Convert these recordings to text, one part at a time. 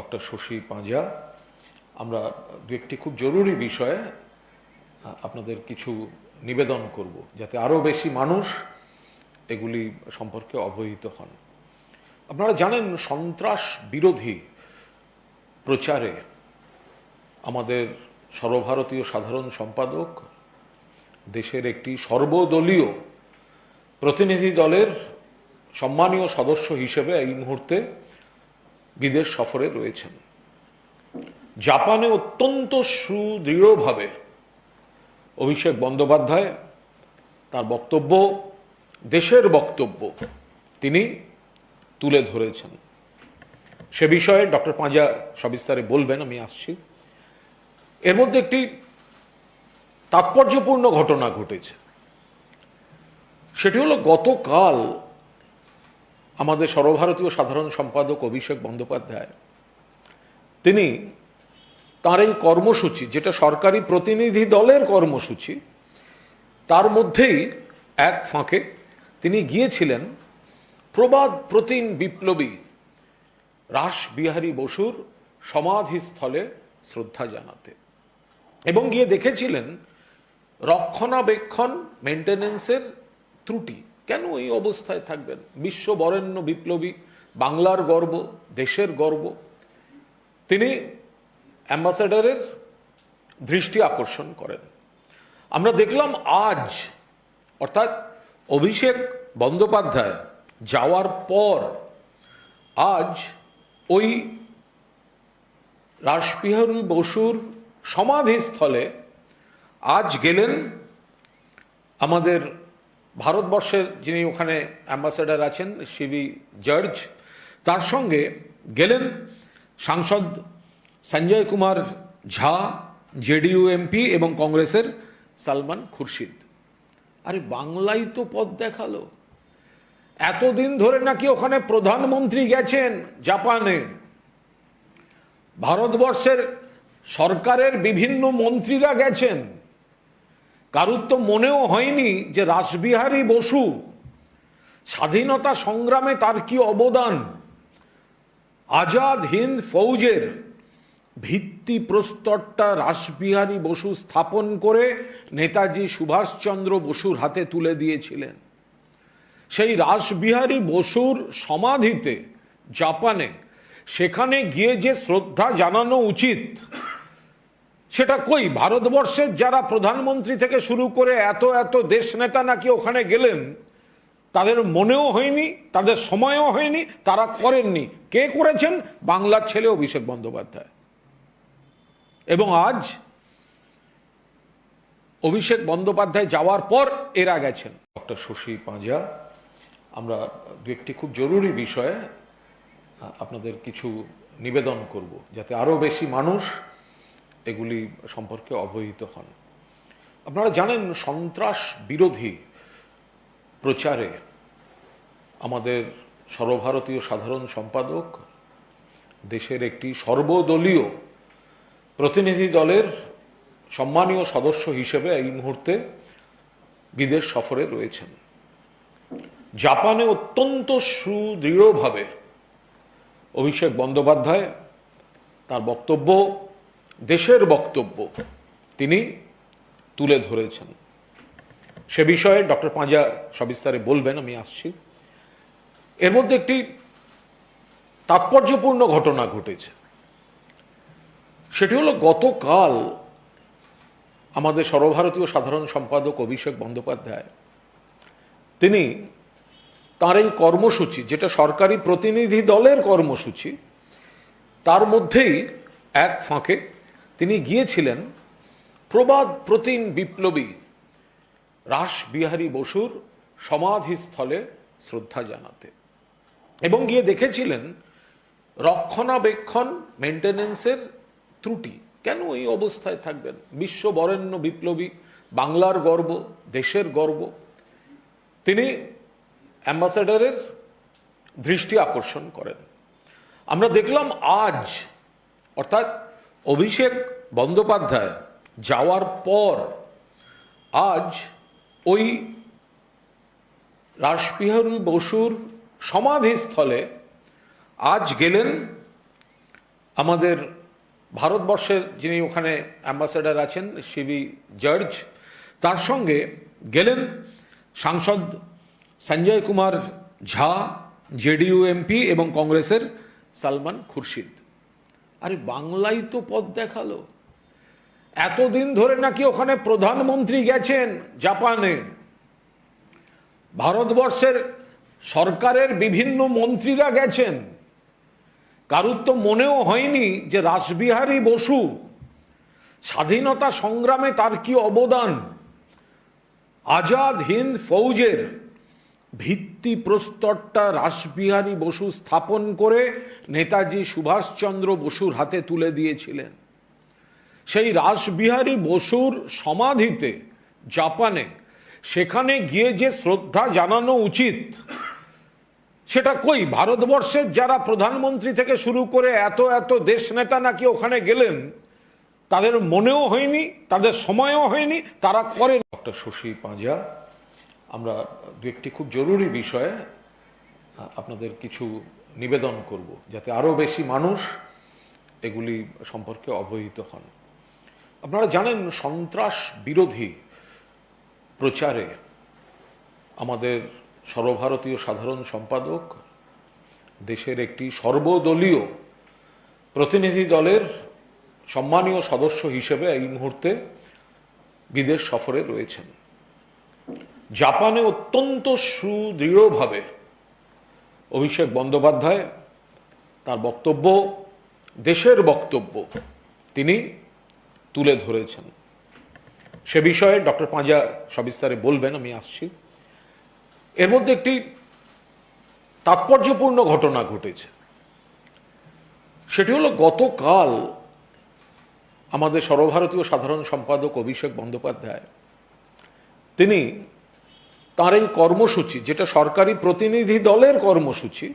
Doctor Shashi Panja আমরা দু একটি খুব জরুরি বিষয়ে আপনাদের কিছু নিবেদন করব যাতে আরও বেশি মানুষ এগুলি সম্পর্কে অবহিত হন। আপনারা জানেন সন্ত্রাস বিরোধী প্রচারে আমাদের সর্বভারতীয় সাধারণ সম্পাদক দেশের একটি সর্বদলীয় প্রতিনিধি দলের সম্মানীয় সদস্য হিসেবে এই মুহূর্তে বিদেশ সফরে রয়েছেন। জাপানে অত্যন্ত সুদৃঢ়ভাবে অভিষেক বন্দ্যোপাধ্যায় তার বক্তব্য, দেশের বক্তব্য তিনি তুলে ধরেছেন। সে বিষয়ে ডক্টর পাঁজা সবিস্তারে বলবেন, আমি আসছি। এর মধ্যে একটি তাৎপর্যপূর্ণ ঘটনা ঘটেছে। সেটি হলো গতকাল আমাদের সর্বভারতীয় সাধারণ সম্পাদক অভিষেক বন্দ্যোপাধ্যায়, তিনি তার এই কর্মসূচি, যেটা সরকারি প্রতিনিধি দলের কর্মসূচি, তার মধ্যেই এক ফাঁকে তিনি গিয়েছিলেন প্রবাদ প্রতিম বিপ্লবী রাসবিহারী বসুর সমাধিস্থলে শ্রদ্ধা জানাতে এবং গিয়ে দেখেছিলেন রক্ষণাবেক্ষণ মেনটেনেন্সের ত্রুটি। কেন এই অবস্থায় থাকবেন? বিশ্ব বরেণ্য বিপ্লবী, বাংলার গর্ব, দেশের গর্ব। তিনি অ্যাম্বাসেডারের দৃষ্টি আকর্ষণ করেন। আমরা দেখলাম আজ, অর্থাৎ অভিষেক বন্দ্যোপাধ্যায় যাওয়ার পর, আজ ওই রাসবিহারী বসুর সমাধিস্থলে আজ গেলেন আমাদের ভারতবর্ষের যিনি ওখানে অ্যাম্বাসেডার আছেন সিবি জর্জ, তার সঙ্গে গেলেন সাংসদ সঞ্জয় কুমার ঝা, জেডিইউ এমপি এবং কংগ্রেসের সালমান খুরশিদ। আরে বাংলায় তো পথ দেখাল। এতদিন ধরে নাকি ওখানে প্রধানমন্ত্রী গেছেন জাপানে। ভারতবর্ষের সরকারের বিভিন্ন মন্ত্রীরা গেছেন। কারুর তো মনেও হয়নি যে রাসবিহারী বসু স্বাধীনতা সংগ্রামে তার কি অবদান? আজাদ হিন্দ ফৌজের ভিত্তি প্রস্তরটা রাসবিহারী বসু স্থাপন করে নেতাজি সুভাষচন্দ্র বসুর হাতে তুলে দিয়েছিলেন। সেই রাসবিহারী বসুর সমাধিতে জাপানে সেখানে গিয়ে যে শ্রদ্ধা জানানো উচিত সেটা কই? ভারতবর্ষের যারা প্রধানমন্ত্রী থেকে শুরু করে এত এত দেশ নেতা নাকি ওখানে গেলেন, তাদের মনেও হয়নি, তাদের সময়ও হয়নি, তারা করেননি। কে করেছেন? বাংলার ছেলে অভিষেক বন্দ্যোপাধ্যায়। এবং আজ অভিষেক বন্দ্যোপাধ্যায় যাওয়ার পর এরা গেছেন। ডক্টর শশী পাঁজা, আমরা দু একটি খুব জরুরি বিষয়ে আপনাদের কিছু নিবেদন করব, যাতে আরও বেশি মানুষ এগুলি সম্পর্কে অবহিত হন। আপনারা জানেন সন্ত্রাস বিরোধী প্রচারে আমাদের সর্বভারতীয় সাধারণ সম্পাদক দেশের একটি সর্বদলীয় প্রতিনিধি দলের সম্মানীয় সদস্য হিসেবে এই মুহূর্তে বিদেশ সফরে রয়েছেন। জাপানে অত্যন্ত সুদৃঢ়ভাবে অভিষেক বন্দ্যোপাধ্যায় তার বক্তব্য দেশের বক্তব্য তিনি তুলে ধরেছেন। সে বিষয়ে ডক্টর পাঁজা সবিস্তারে বলবেন, আমি আসছি। এর মধ্যে একটি তাৎপর্যপূর্ণ ঘটনা ঘটেছে। সেটি হলো গতকাল আমাদের সর্বভারতীয় সাধারণ সম্পাদক অভিষেক বন্দ্যোপাধ্যায়, তিনি তার এই কর্মসূচি, যেটা সরকারি প্রতিনিধি দলের কর্মসূচি, তার মধ্যেই এক ফাঁকে তিনি গিয়েছিলেন প্রবাদ প্রতিম বিপ্লবী রাসবিহারী বসুর সমাধিস্থলে শ্রদ্ধা জানাতে। এবং গিয়ে দেখেছিলেন রক্ষণাবেক্ষণ মেনটেনেন্সের ত্রুটি। কেন এই অবস্থায় থাকবেন? বিশ্ব বরেণ্য বিপ্লবী, বাংলার গর্ব, দেশের গর্ব। তিনি অ্যাম্বাসেডারের দৃষ্টি আকর্ষণ করেন। আমরা দেখলাম আজ, অর্থাৎ অভিষেক বন্দ্যোপাধ্যায় যাওয়ার পর আজ ওই রাসবিহারী বসুর সমাধিস্থলে আজ গেলেন আমাদের ভারতবর্ষের যিনি ওখানে অ্যাম্বাসেডার আছেন, সিবি জর্জ, তার সঙ্গে গেলেন সাংসদ সঞ্জয় কুমার ঝা, জেডিইউ এমপি এবং কংগ্রেসের সালমান খুরশিদ। আরে বাংলায় তো পথ দেখাল। এতদিন ধরে নাকি ওখানে প্রধানমন্ত্রী গেছেন জাপানে। ভারতবর্ষের সরকারের বিভিন্ন মন্ত্রীরা গেছেন। কারুর তো মনেও হয়নি যে রাসবিহারী বসু স্বাধীনতা সংগ্রামে তার কি অবদান। আজাদ হিন্দ ফৌজের ভিত্তি প্রস্তরটা রাসবিহারী বসু স্থাপন করে নেতাজি সুভাষচন্দ্র বসুর হাতে তুলে দিয়েছিলেন। সেই রাসবিহারী বসুর সমাধিতে জাপানে সেখানে গিয়ে যে শ্রদ্ধা জানানো উচিত, সেটা কই? ভারতবর্ষের যারা প্রধানমন্ত্রী থেকে শুরু করে এত এত দেশ নেতা নাকি ওখানে গেলেন, তাদের মনেও হয়নি, তাদের সময়ও হয়নি, তারা করেন। ডক্টর শশী পাঁজা আমরা দু একটি খুব জরুরি বিষয়ে আপনাদের কিছু নিবেদন করব, যাতে আরও বেশি মানুষ এগুলি সম্পর্কে অবহিত হন। আপনারা জানেন, সন্ত্রাস বিরোধী প্রচারে আমাদের সর্বভারতীয় সাধারণ সম্পাদক দেশের একটি সর্বদলীয় প্রতিনিধি দলের সম্মানীয় সদস্য হিসেবে এই মুহূর্তে বিদেশ সফরে রয়েছেন। জাপানে অত্যন্ত সুদৃঢ়ভাবে অভিষেক বন্দ্যোপাধ্যায় তার বক্তব্য, দেশের বক্তব্য তিনি তুলে ধরেছেন। সে বিষয়ে ডক্টর পাঁজা সবিস্তারে বলবেন, আমি আসছি। এর মধ্যে একটি তাৎপর্যপূর্ণ ঘটনা ঘটেছে। সেটি হলো গতকাল আমাদের সর্বভারতীয় সাধারণ সম্পাদক অভিষেক বন্দ্যোপাধ্যায় তিনি তার এই কর্মসূচি, যেটা সরকারি প্রতিনিধি দলের কর্মসূচি,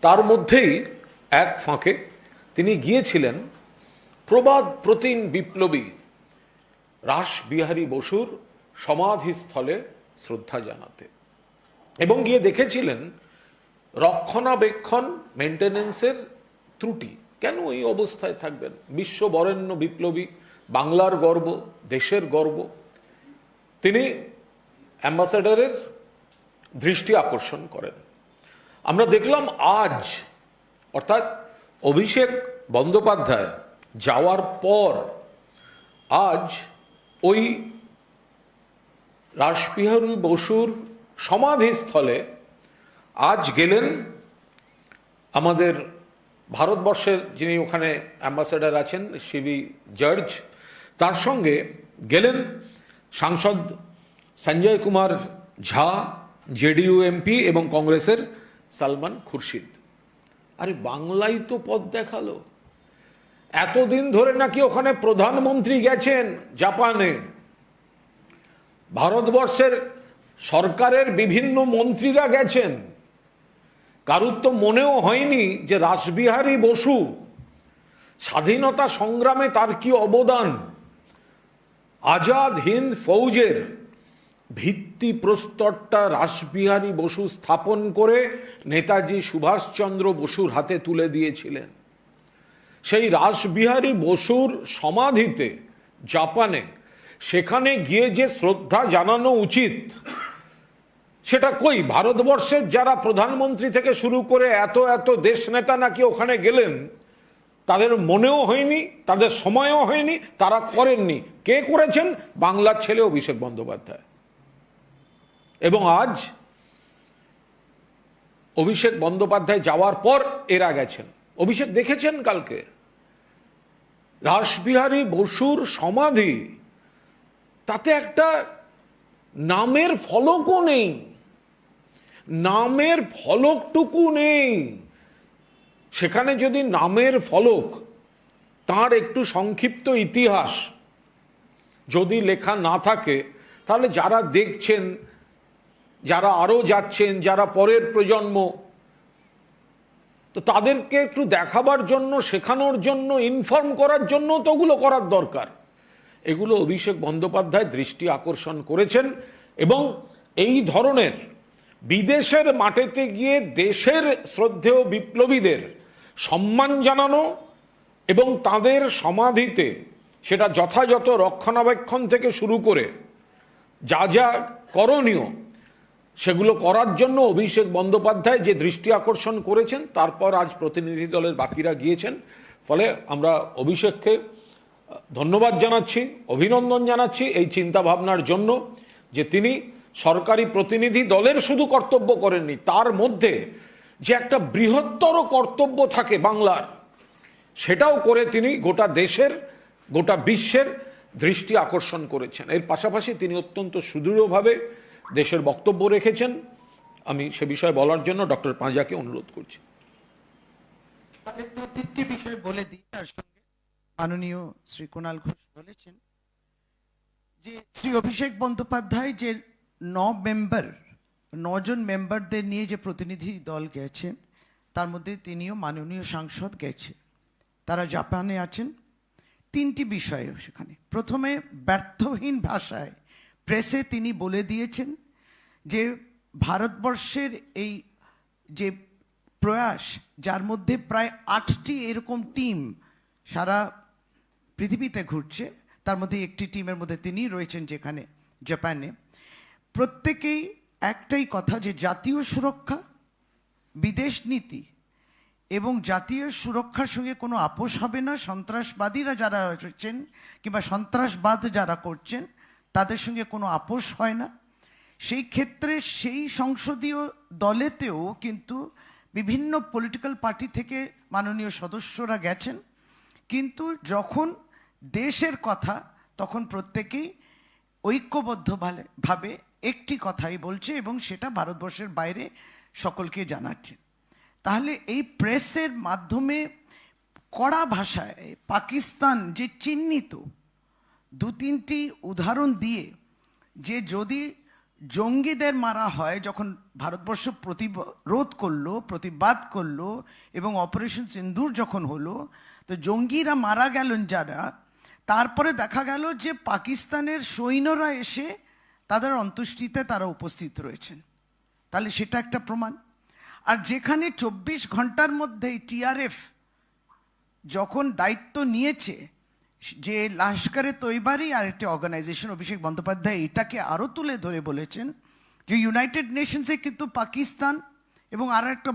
তার মধ্যেই এক ফাঁকে তিনি গিয়েছিলেন প্রবাদ প্রতিম বিপ্লবী রাসবিহারী বসুর সমাধিস্থলে শ্রদ্ধা জানাতে। এবং গিয়ে দেখেছিলেন রক্ষণাবেক্ষণ মেনটেনেন্সের ত্রুটি। কেন এই অবস্থায় থাকবেন? বিশ্ব বরেণ্য বিপ্লবী, বাংলার গর্ব, দেশের গর্ব। তিনি অ্যাম্বাসেডারের দৃষ্টি আকর্ষণ করেন। আমরা দেখলাম আজ, অর্থাৎ অভিষেক বন্দ্যোপাধ্যায় যাওয়ার পর, আজ ওই রাসবিহারী বসুর সমাধিস্থলে আজ গেলেন আমাদের ভারতবর্ষের যিনি ওখানে অ্যাম্বাসেডার আছেন সিবি জর্জ। তার সঙ্গে গেলেন সাংসদ সঞ্জয় কুমার ঝা, জেডিইউ এমপি এবং কংগ্রেসের সালমান খুরশিদ। আরে বাংলায় তো পথ দেখাল। এতদিন ধরে নাকি ওখানে প্রধানমন্ত্রী গেছেন জাপানে। ভারতবর্ষের সরকারের বিভিন্ন মন্ত্রীরা গেছেন। কারুর তো মনেও হয়নি যে রাসবিহারী বসু স্বাধীনতা সংগ্রামে তার কি অবদান। আজাদ হিন্দ ফৌজের ভিত্তি প্রস্তরটা রাসবিহারী বসু স্থাপন করে নেতাজি সুভাষচন্দ্র বসুর হাতে তুলে দিয়েছিলেন। সেই রাসবিহারী বসুর সমাধিতে জাপানে সেখানে গিয়ে যে শ্রদ্ধা জানানো উচিত, সেটা কই? ভারতবর্ষের যারা প্রধানমন্ত্রী থেকে শুরু করে এত এত দেশ নেতা নাকি ওখানে গেলেন, তাদের মনেও হয়নি, তাদের সময়ও হয়নি, তারা করেননি। কে করেছেন? বাংলার ছেলে অভিষেক বন্দ্যোপাধ্যায়। এবং আজ অভিষেক বন্দ্যোপাধ্যায় যাওয়ার পর এরা গেছেন। অভিষেক দেখেছেন কালকে? রাসবিহারী বসুর সমাধি, তাতে একটা নামের ফলকও নেই। নামের ফলকটুকু নেই। সেখানে যদি নামের ফলক, তার একটু সংক্ষিপ্ত ইতিহাস যদি লেখা না থাকে, তাহলে যারা দেখছেন যারা আরও যাচ্ছেন, যারা পরের প্রজন্ম, তো তাদেরকে একটু দেখাবার জন্য, শেখানোর জন্য ইনফর্ম করার জন্য তো ওগুলো করার দরকার। এগুলো অভিষেক বন্দ্যোপাধ্যায় দৃষ্টি আকর্ষণ করেছেন এবং এই ধরনের বিদেশের মাটিতে গিয়ে দেশের শ্রদ্ধেয় বিপ্লবীদের সম্মান জানানো এবং তাদের সমাধিতে সেটা যথাযথ রক্ষণাবেক্ষণ থেকে শুরু করে যা যা করণীয় সেগুলো করার জন্য অভিষেক বন্দ্যোপাধ্যায় যে দৃষ্টি আকর্ষণ করেছেন, তারপর আজ প্রতিনিধি দলের বাকিরা গিয়েছেন। ফলে আমরা অভিষেককে ধন্যবাদ জানাচ্ছি, অভিনন্দন জানাচ্ছি এই চিন্তা ভাবনার জন্য যে তিনি সরকারি প্রতিনিধি দলের শুধু কর্তব্য করেননি, তার মধ্যে যে একটা বৃহত্তর কর্তব্য থাকে বাংলার, সেটাও করে তিনি গোটা দেশের, গোটা বিশ্বের দৃষ্টি আকর্ষণ করেছেন। এর পাশাপাশি তিনি অত্যন্ত সুদৃঢ়ভাবে দেশের বক্তব্য রেখেছেন। আমি সে বিষয়ে বলার জন্য ডক্টর পাঁজাকে অনুরোধ করছি। তিনটি বিষয় বলে দিই, তার সঙ্গে মাননীয় শ্রী কুণাল ঘোষ বলেছেন যে শ্রী অভিষেক বন্দ্যোপাধ্যায় যে ন মেম্বার নজন মেম্বারদের নিয়ে যে প্রতিনিধি দল গেছেন, তার মধ্যে তিনিও মাননীয় সাংসদ গেছেন। তারা জাপানে আছেন। তিনটি বিষয় সেখানে। প্রথমে ব্যর্থহীন ভাষায় প্রেসে তিনি বলে দিয়েছেন যে ভারতবর্ষের এই যে প্রয়াস, যার মধ্যে প্রায় আটটি এরকম টিম সারা পৃথিবীতে ঘুরছে, তার মধ্যে একটি টিমের মধ্যে তিনি রয়েছেন যেখানে জাপানে। প্রত্যেকেই একটাই কথা যে জাতীয় সুরক্ষা, বিদেশ নীতি এবং জাতীয় সুরক্ষার সঙ্গে কোনো আপোষ হবে না। সন্ত্রাসবাদীরা যারা রয়েছেন কিংবা সন্ত্রাসবাদ যারা করছেন, তাদের সঙ্গে কোনো আপোষ হয় না। সেই ক্ষেত্রে সেই সংসদীয় দলেতেও কিন্তু বিভিন্ন পলিটিক্যাল পার্টি থেকে মাননীয় সদস্যরা গেছেন। কিন্তু যখন দেশের কথা, তখন প্রত্যেকেই ঐক্যবদ্ধ ভাবে একটি কথাই বলছে এবং সেটা ভারতবর্ষের বাইরে সকলকে জানাচ্ছে। তাহলে এই প্রেসের মাধ্যমে কড়া ভাষায় পাকিস্তান যে চিহ্নিত দু তিনটি উদাহরণ দিয়ে যে যদি জঙ্গিদের মারা হয় যখন ভারতবর্ষ প্রতিরোধ করল, প্রতিবাদ করল এবং অপারেশন সিন্দুর যখন হলো, তো জঙ্গিরা মারা গেলেন যারা, তারপরে দেখা গেল যে পাকিস্তানের সৈন্যরা এসে তাদের অন্ত্যেষ্টিতে তারা উপস্থিত রয়েছেন। তাহলে সেটা একটা প্রমাণ। আর যেখানে চব্বিশ ঘণ্টার মধ্যেই টিআরএফ যখন দায়িত্ব নিয়েছে যে লাস্কারে তৈবারই আর একটি অর্গানাইজেশন অভিষেক বন্দ্যোপাধ্যায় এটাকে আরও তুলে ধরে বলেছেন যে ইউনাইটেড নেশনসে কিন্তু পাকিস্তান এবং আর একটা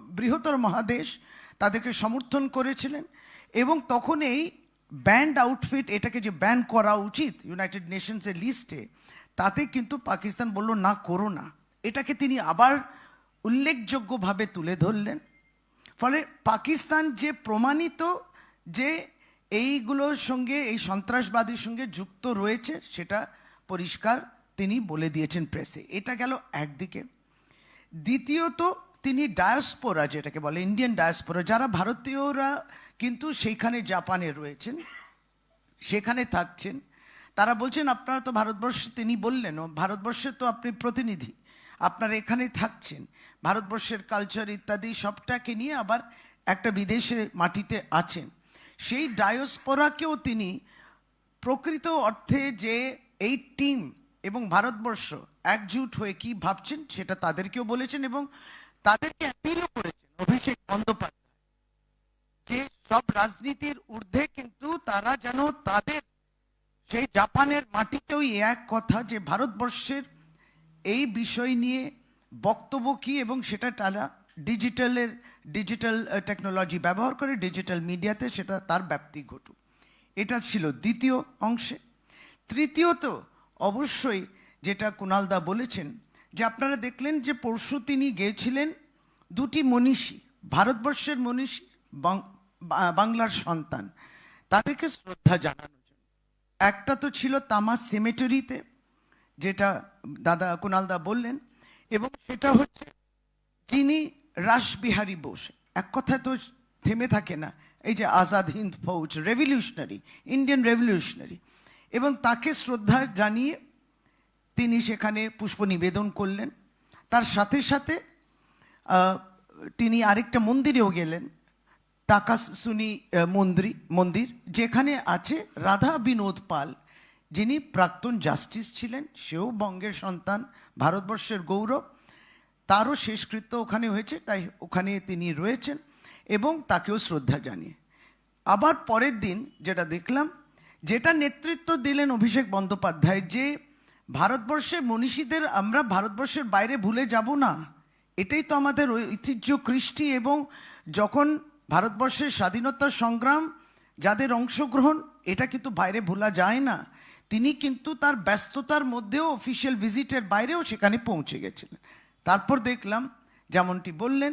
বৃহত্তর মহাদেশ তাদেরকে সমর্থন করেছিলেন এবং তখন এই ব্যান্ড আউটফিট এটাকে যে ব্যান করা উচিত ইউনাইটেড নেশনসের লিস্টে, তাতে কিন্তু পাকিস্তান বলল, না, করো না। এটাকে তিনি আবার উল্লেখযোগ্যভাবে তুলে ধরলেন। ফলে পাকিস্তান যে প্রমাণিত যে এইগুলোর সঙ্গে এই সন্ত্রাসবাদীর সঙ্গে যুক্ত রয়েছে সেটা পরিষ্কার তিনি বলে দিয়েছেন প্রেসে। এটা গেল একদিকে। দ্বিতীয়ত তিনি ডায়াসপোরা যেটাকে বলে ইন্ডিয়ান ডায়াসপোরা যারা ভারতীয়রা কিন্তু সেইখানে জাপানে রয়েছেন সেখানে থাকছেন তারা বলছেন আপনারা তো ভারতবর্ষে তিনি বললেন "ও, ভারতবর্ষের তো আপনি প্রতিনিধি আপনারা এখানে থাকছেন। ভারতবর্ষের কালচার ইত্যাদি সবটাকে নিয়ে আবার একটা বিদেশে মাটিতে আছেন। সেই ডায়োস্পোরাকেও তিনি প্রকৃত অর্থে যে এই টিম এবং ভারতবর্ষ একজুট হয়ে কি ভাবছেন সেটা তাদেরকেও বলেছেন এবং তাদেরকে অ্যাপিলও করেছেন অভিষেক বন্দ্যোপাধ্যায়। যে সব রাজনীতির ঊর্ধ্বে কিন্তু তারা যেন তাদের সেই জাপানের মাটিতেও এক কথা যে ভারতবর্ষের এই বিষয় নিয়ে বক্তব্য কি এবং সেটা তারা ডিজিটালের ডিজিটাল টেকনোলজি ব্যবহার করে ডিজিটাল মিডিয়াতে সেটা তার ব্যাপ্তি ঘটুক। এটা ছিল দ্বিতীয় অংশে। তৃতীয়ত, অবশ্যই যেটা কুণালদা বলেছেন যে আপনারা দেখলেন যে পরশু তিনি গিয়েছিলেন দুটি মনীষী, ভারতবর্ষের মনীষী বাংলার সন্তান। তাদেরকে শ্রদ্ধা জানানোর জন্য। একটা তো ছিল তামা সিমেটরিতে যেটা দাদা কুণালদা বললেন, এবং সেটা হচ্ছে যিনি রাসবিহারী বোস। এক কথা তো থেমে থাকে না, এই যে Azad Hind Fauj revolutionary Indian revolutionary এবং তাকে শ্রদ্ধা জানিয়ে তিনি সেখানে পুষ্প নিবেদন করলেন। তার সাথে সাথে তিনি আরেকটা মন্দিরেও গেলেন টাকা সুনি মন্দির মন্দির, যেখানে আছে রাধা বিনোদ পাল, যিনি প্রাক্তন জাস্টিস ছিলেন, সেও বঙ্গের সন্তান, ভারতবর্ষের গৌরব। তারও শেষকৃত্য ওখানে হয়েছে, তাই ওখানে তিনি রয়েছেন এবং তাকেও শ্রদ্ধা জানিয়ে। আবার পরের দিন যেটা দেখলাম, যেটা নেতৃত্ব দিলেন অভিষেক বন্দ্যোপাধ্যায় যে, ভারতবর্ষে মনীষীদের আমরা ভারতবর্ষের বাইরে ভুলে যাব না। এটাই তো আমাদের ঐতিহ্য কৃষ্টি এবং যখন ভারতবর্ষের স্বাধীনতা সংগ্রাম যাদের অংশগ্রহণ, এটা কিন্তু বাইরে ভোলা যায় না। তিনি কিন্তু তার ব্যস্ততার মধ্যেও অফিসিয়াল ভিজিটের বাইরেও সেখানে পৌঁছে গেছিলেন। তারপর দেখলাম যেমনটি বললেন,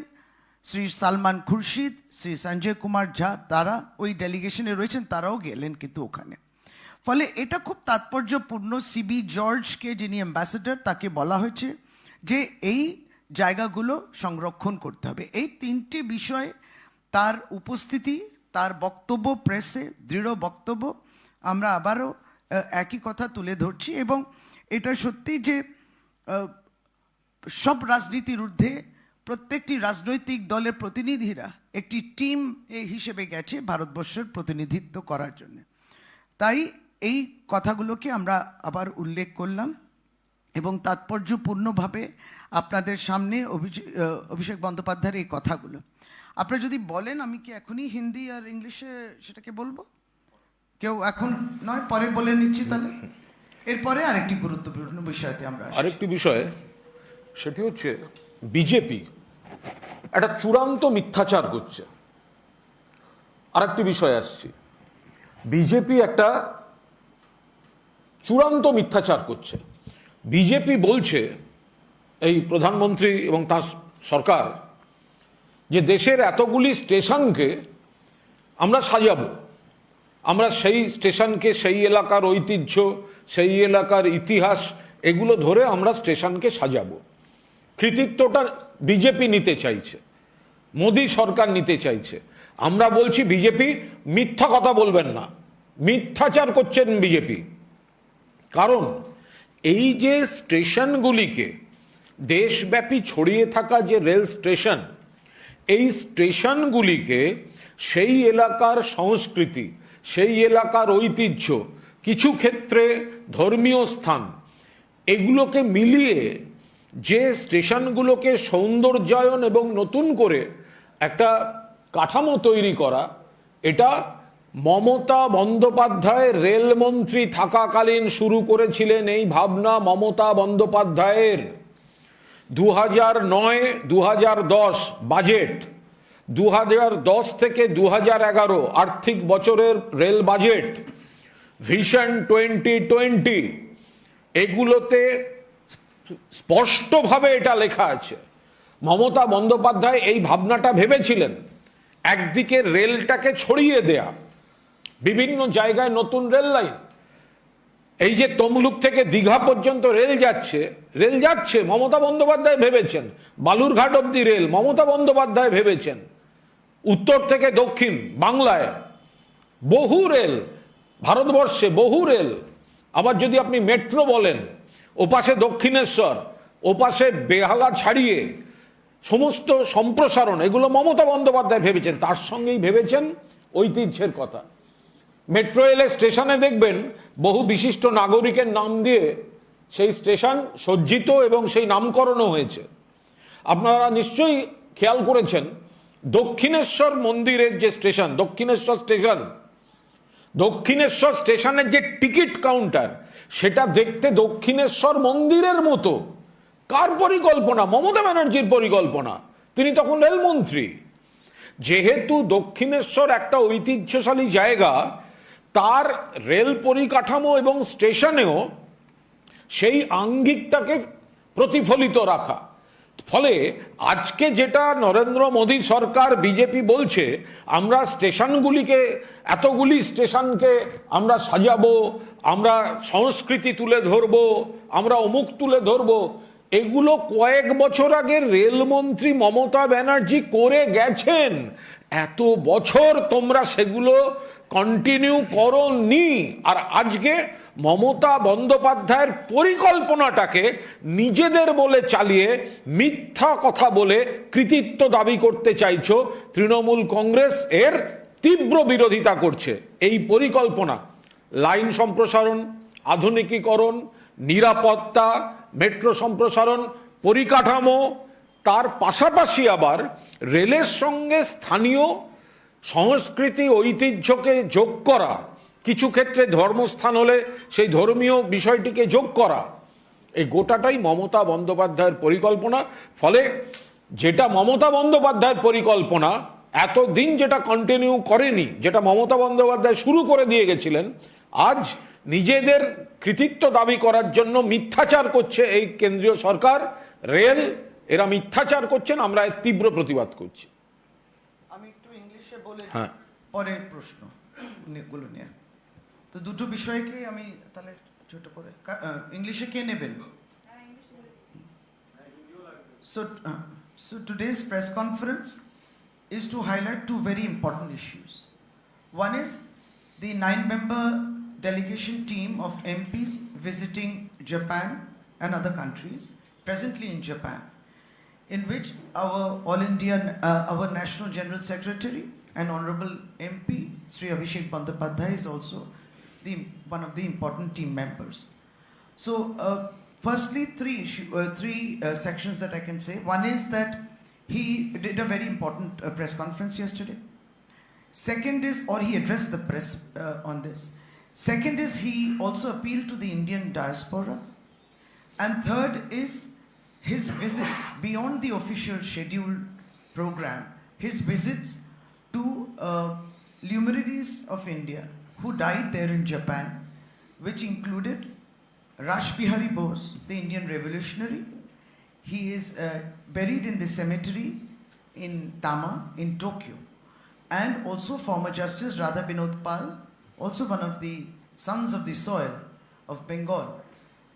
শ্রী সালমান খুরশিদ, শ্রী সঞ্জয় কুমার ঝা তারা ওই ডেলিগেশনে রয়েছেন, তারাও গেলেন কিন্তু ওখানে। ফলে এটা খুব তাৎপর্যপূর্ণ সিবি জর্জকে যিনি অ্যাম্বাসেডর তাকে বলা হয়েছে যে এই জায়গাগুলো সংরক্ষণ করতে হবে। এই তিনটি বিষয়ে তার উপস্থিতি, তার বক্তব্য প্রেসে, দৃঢ় বক্তব্য আমরা আবারও একই কথা তুলে ধরছি এবং এটা সত্যি যে সব রাজনীতির ঊর্ধ্বে প্রত্যেকটি রাজনৈতিক দলের প্রতিনিধিরা একটি টিম হিসেবে গেছে ভারতবর্ষের প্রতিনিধিত্ব করার জন্য। তাই এই কথাগুলোকে আমরা আবার উল্লেখ করলাম এবং তাৎপর্যপূর্ণভাবে আপনাদের সামনে অভিষেক বন্দ্যোপাধ্যায়ের এই কথাগুলো। আপনারা যদি বলেন, আমি কি এখনই হিন্দি আর ইংলিশে সেটাকে বলব? কেউ এখন নয়, পরে বলে নিচ্ছি তাহলে। এরপরে আরেকটি গুরুত্বপূর্ণ বিষয়তে আমরা আরেকটি বিষয় সেটি হচ্ছে বিজেপি একটা চূড়ান্ত মিথ্যাচার করছে। আরেকটি বিষয় আসছি। বিজেপি একটা চূড়ান্ত মিথ্যাচার করছে। বিজেপি বলছে, এই প্রধানমন্ত্রী এবং তার সরকার, যে দেশের এতগুলি স্টেশনকে আমরা সাজাবো। আমরা সেই স্টেশনকে, সেই এলাকার ঐতিহ্য, সেই এলাকার ইতিহাস, এগুলো ধরে আমরা স্টেশনকে সাজাবো। কৃতিত্বটা বিজেপি নিতে চাইছে, মোদী সরকার নিতে চাইছে। আমরা বলছি, বিজেপি মিথ্যা কথা বলবেন না, মিথ্যাচার করছেন বিজেপি। কারণ এই যে স্টেশনগুলিকে দেশব্যাপী ছড়িয়ে থাকা যে রেল স্টেশন, এই স্টেশনগুলিকে সেই এলাকার সংস্কৃতি, সেই এলাকার ঐতিহ্য, কিছু ক্ষেত্রে ধর্মীয় স্থান, এগুলোকে মিলিয়ে যে স্টেশনগুলোকে সৌন্দর্যায়ন এবং নতুন করে একটা কাঠামো তৈরি করা, এটা মমতা বন্দ্যোপাধ্যায় রেলমন্ত্রী থাকাকালীন শুরু করেছিলেন এই ভাবনা মমতা বন্দ্যোপাধ্যায়ের। দু হাজার নয় দু হাজার দশ বাজেট দু হাজার দশ থেকে দু হাজার এগারো আর্থিক বছরের rail budget, vision twenty twenty, এগুলোতে স্পষ্টভাবে এটা লেখা আছে। মমতা বন্দ্যোপাধ্যায় এই ভাবনাটা ভেবেছিলেন। একদিকে রেলটাকে ছড়িয়ে দেয়া, বিভিন্ন জায়গায় নতুন রেল লাইন। এই যে তমলুক থেকে দীঘা পর্যন্ত রেল যাচ্ছে রেল যাচ্ছে, মমতা বন্দ্যোপাধ্যায় ভেবেছেন। বালুরঘাট অব্দি রেল, মমতা বন্দ্যোপাধ্যায় ভেবেছেন। উত্তর থেকে দক্ষিণ, বাংলায়। বহু রেল, ভারতবর্ষে বহু রেল। আবার যদি আপনি মেট্রো বলেন ওপাশে দক্ষিণেশ্বর, ওপাশে বেহালা ছাড়িয়ে সমস্ত সম্প্রসারণ, এগুলো মমতা বন্দ্যোপাধ্যায় ভেবেছেন, তার সঙ্গেই ভেবেছেন ঐতিহ্যের কথা। মেট্রো রেলের স্টেশনে দেখবেন, বহু বিশিষ্ট নাগরিকের নাম দিয়ে সেই স্টেশন সজ্জিত এবং সেই নামকরণও হয়েছে। আপনারা নিশ্চয়ই খেয়াল করেছেন, দক্ষিণেশ্বর মন্দিরের যে স্টেশন, দক্ষিণেশ্বর স্টেশন, দক্ষিণেশ্বর স্টেশনের যে টিকিট কাউন্টার সেটা দেখতে দক্ষিণেশ্বর মন্দিরের মতো। কার পরিকল্পনা? মমতা ব্যানার্জির পরিকল্পনা। তিনি তখন রেলমন্ত্রী। যেহেতু দক্ষিণেশ্বর একটা ঐতিহ্যশালী জায়গা, তার রেল পরিকাঠামো এবং স্টেশনেও সেই আঙ্গিকটাকে প্রতিফলিত রাখা। ফলে আজকে যেটা নরেন্দ্র মোদী সরকার, বিজেপি বলছে, আমরা স্টেশনগুলিকে, এতগুলি স্টেশনকে আমরা সাজাবো আমরা সংস্কৃতি তুলে ধরব, আমরা অমুক তুলে ধরবো। এগুলো কয়েক বছর আগে রেলমন্ত্রী মমতা ব্যানার্জি করে গেছেন। এত বছর তোমরা সেগুলো কন্টিনিউ করনি। আর আজকে মমতা বন্দ্যোপাধ্যায়ের পরিকল্পনাটাকে নিজেদের বলে চালিয়ে মিথ্যা কথা বলে কৃতিত্ব দাবি করতে চাইছ, তৃণমূল কংগ্রেস এর তীব্র বিরোধিতা করছে। এই পরিকল্পনা লাইন সম্প্রসারণ, আধুনিকীকরণ, নিরাপত্তা, মেট্রো সম্প্রসারণ, পরিকাঠামো, তার পাশাপাশি আবার রেলের সঙ্গে স্থানীয় সংস্কৃতি, ঐতিহ্যকে যোগ করা। কিছু ক্ষেত্রে ধর্মস্থান হলে সেই ধর্মীয় বিষয়টিকে যোগ করা। এই গোটাটাই মমতা বন্দ্যোপাধ্যায়ের পরিকল্পনা। ফলে যেটা মমতা বন্দ্যোপাধ্যায়ের পরিকল্পনা, এতদিন যেটা কন্টিনিউ করেনি, যেটা মমতা বন্দ্যোপাধ্যায় শুরু করে দিয়ে গেছিলেন আজ নিজেদের কৃতিত্ব দাবি করার জন্য মিথ্যাচার করছে এই কেন্দ্রীয় সরকার। রেল এরা মিথ্যাচার করছেন আমরা এর তীব্র প্রতিবাদ করছি। আমি একটু ইংলিশে বলে হ্যাঁ। পরের প্রশ্নগুলো নিয়ে। তো দুটো বিষয়কে আমি তাহলে ছোট করে? ইংলিশে কে নেবেন? So, uh, so today's press conference is to highlight two very important issues. One is the nine-member delegation team of MPs visiting Japan and other countries, presently in Japan, in which our All India, uh, our National General Secretary and Honorable MP Sri Abhishek Bandyopadhyay is also the one of the important team members. So, uh, firstly, three issue, uh, three uh, sections that I can say. One is that he did a very important uh, press conference yesterday. Second is, or he addressed the press uh, on this. Second is, he also appealed to the Indian diaspora. And third is his visits beyond the official scheduled program, his visits to uh, luminaries of India who died there in Japan, which included Rash Bihari Bose, the Indian revolutionary. He is uh, buried in the cemetery in Tama in Tokyo. And also former Justice Radha Binod Pal, also one of the sons of the soil of Bengal,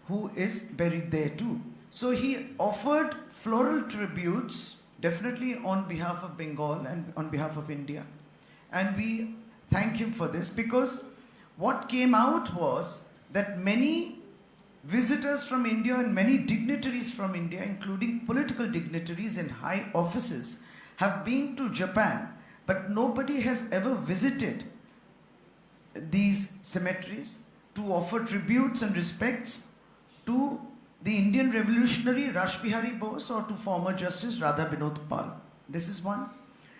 who is buried there too. So he offered floral tributes, definitely on behalf of Bengal and on behalf of India. And we thank him for this because what came out was that many visitors from India and many dignitaries from India, including political dignitaries and high offices, have been to Japan, but nobody has ever visited these cemeteries to offer tributes and respects to the Indian revolutionary Rash Bihari Bose or to former Justice Radha Binod Pal. This is one.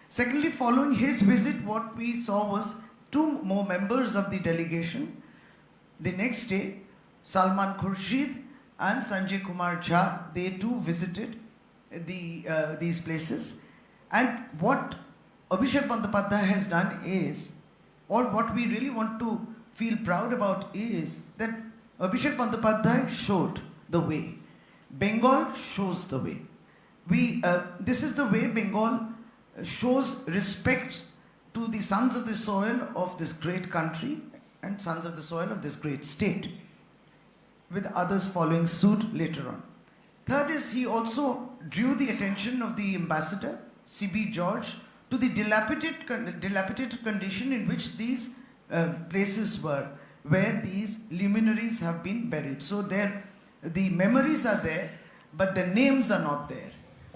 Secondly, following his visit, what we saw was two more members of the delegation. The next day, Salman Khurshid and Sanjay Kumar Jha, they too visited the, uh, these places. And what Abhishek Bandyopadhyay has done is, or what we really want to feel proud about is that Abhishek Bandyopadhyay showed the way. Bengal shows the way. We, uh, this is the way Bengal shows respect to the sons of the soil of this great country and sons of the soil of this great state, with others following suit later on. Third is he also drew the attention of the ambassador, C.B. George, to the dilapidated, dilapidated condition in which these uh, places were, where these luminaries have been buried. So there, the memories are there, but the names are not there.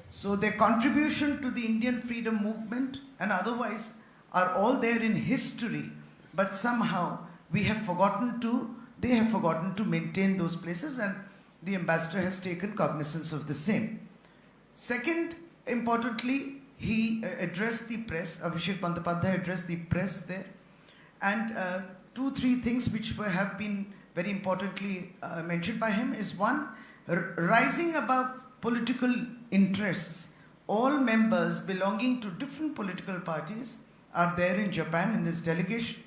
So their contribution to the Indian freedom movement and otherwise are all there in history, but somehow we have forgotten to, they have forgotten to maintain those places and the ambassador has taken cognizance of the same. Second, importantly, he uh, addressed the press, Abhishek Bandyopadhyay addressed the press there and uh, two, three things which were, have been very importantly uh, mentioned by him is one, rising above political interests. All members belonging to different political parties are there in Japan in this delegation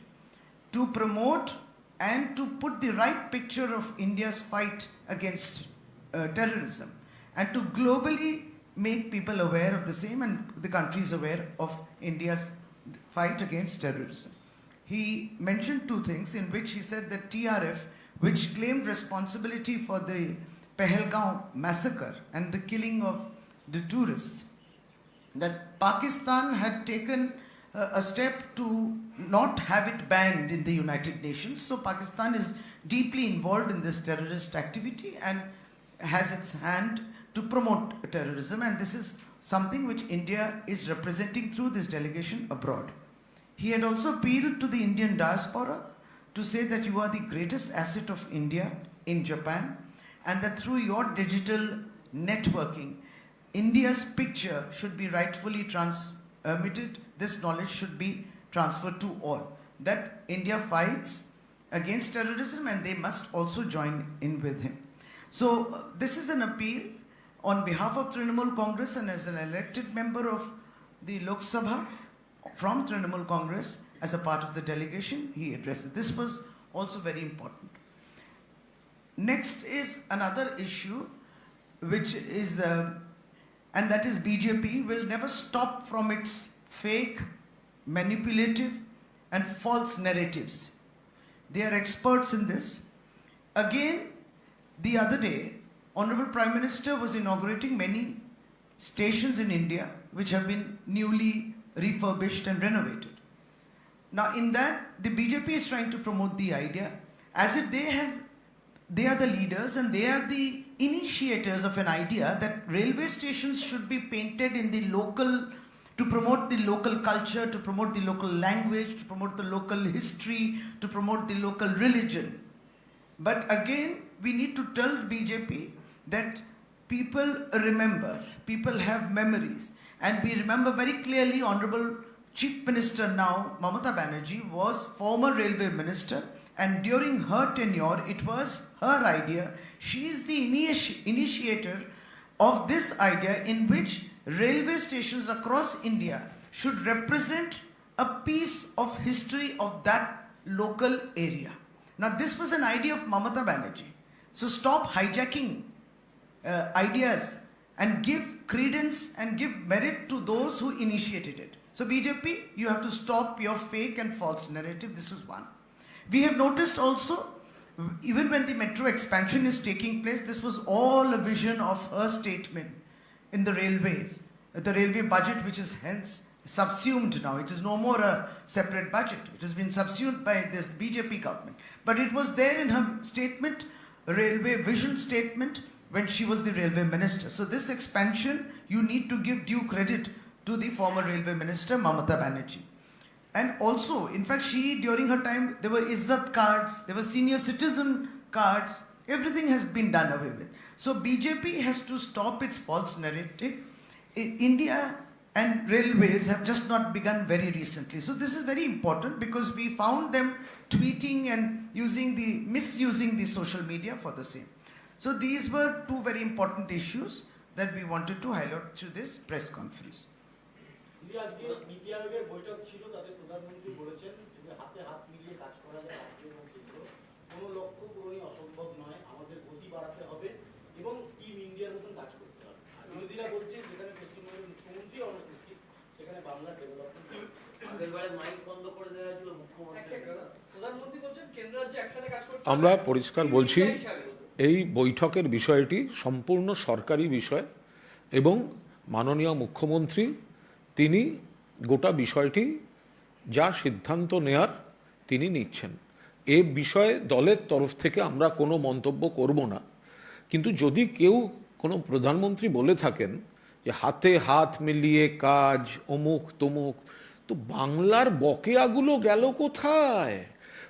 to promote and to put the right picture of India's fight against uh, terrorism and to globally make people aware of the same and the countries aware of India's fight against terrorism. He mentioned two things in which he said that TRF, which claimed responsibility for the Pahalgaon massacre and the killing of the tourists, that Pakistan had taken uh, a step to not have it banned in the United Nations. So Pakistan is deeply involved in this terrorist activity and has its hand to promote terrorism. And this is something which India is representing through this delegation abroad. He had also appealed to the Indian diaspora to say that you are the greatest asset of India in Japan and that through your digital networking, India's picture should be rightfully transmitted. This knowledge should be transferred to all. That India fights against terrorism and they must also join in with him. So, uh, this is an appeal on behalf of Trinamool Congress and as an elected member of the Lok Sabha from Trinamool Congress as a part of the delegation, he addressed it. This was also very important. Next is another issue, which is, uh, and that is BJP will never stop from its fake, manipulative, and false narratives. They are experts in this. Again, the other day, Honorable Prime Minister was inaugurating many stations in India which have been newly refurbished and renovated. Now, in that, the BJP is trying to promote the idea as if they have, they are the leaders and they are the initiators of an idea that railway stations should be painted in the local, to promote the local culture, to promote the local language, to promote the local history, to promote the local religion. But again, we need to tell BJP that people remember, people have memories. And we remember very clearly, Honorable Chief Minister now, Mamata Banerjee, was former railway minister. And during her tenure, it was her idea. She is the initi- initiator of this idea in which railway stations across India should represent a piece of history of that local area. Now, this was an idea of Mamata Banerjee. So, stop hijacking uh, ideas and give credence and give merit to those who initiated it. So, BJP, you have to stop your fake and false narrative. This is one. We have noticed also, even when the metro expansion is taking place, this was all a vision of her statement in the railways, the railway budget, which is hence subsumed now. It is no more a separate budget. It has been subsumed by this BJP government. But it was there in her statement, railway vision statement, when she was the railway minister. So this expansion, you need to give due credit to the former railway minister, Mamata Banerjee. And also, in fact, she, during her time, there were Izzat cards, there were senior citizen cards, everything has been done away with. So, BJP has to stop its false narrative. India and railways have just not begun very recently. So, this is very important because we found them tweeting and using the, misusing the social media for the same. So, these were two very important issues that we wanted to highlight through this press conference. আজকে নীতি আয়োগের ছিল তাতে প্রধানমন্ত্রী বলেছেন যদি হাতে হাত মিলিয়ে কাজ করা যায় রাজ্য এবং লক্ষ্য পূরণই অসম্ভব নয় আমাদের গতি বাড়াতে হবে এবং টিম ইন্ডিয়ার মতন কাজ করতে হবে। আর বিরোধীরা বলছে যেখানে পশ্চিমবঙ্গের মুখ্যমন্ত্রী অনুপস্থিত সেখানে বাংলার ডেভেলপমেন্ট আগের বারে বন্ধ করে দেওয়া হয়েছিল মুখ্যমন্ত্রী। প্রধানমন্ত্রী বলছেন কেন্দ্র রাজ্য একসাথে কাজ করতে আমরা পরিষ্কার বলছি। এই বৈঠকের বিষয়টি সম্পূর্ণ সরকারি বিষয় এবং মাননীয় মুখ্যমন্ত্রী, তিনি গোটা বিষয়টি, যা সিদ্ধান্ত নেয়ার তিনি নিচ্ছেন। এ বিষয়ে দলের তরফ থেকে আমরা কোনো মন্তব্য করব না। কিন্তু যদি কেউ কোনো প্রধানমন্ত্রী বলে থাকেন যে হাতে হাত মিলিয়ে কাজ অমুক তমুক তো বাংলার বকেয়াগুলো গেল কোথায়?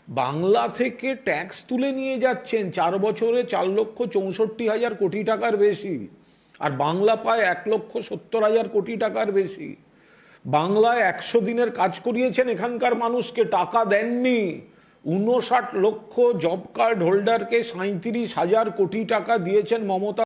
বাংলা থেকে ট্যাক্স তুলে নিয়ে যাচ্ছেন। চার বছরে চার লক্ষ চৌষট্টি হাজার কোটি টাকার বেশি। আর বাংলা পায় এক লক্ষ সত্তর হাজার কোটি টাকার বেশি। বাংলায় একশো দিনের কাজ করিয়েছেন এখানকার মানুষকে, টাকা দেননি। উনষাট লক্ষ জব কার্ড হোল্ডারকে সাঁত্রিশ হাজার কোটি টাকা দিয়েছেন মমতা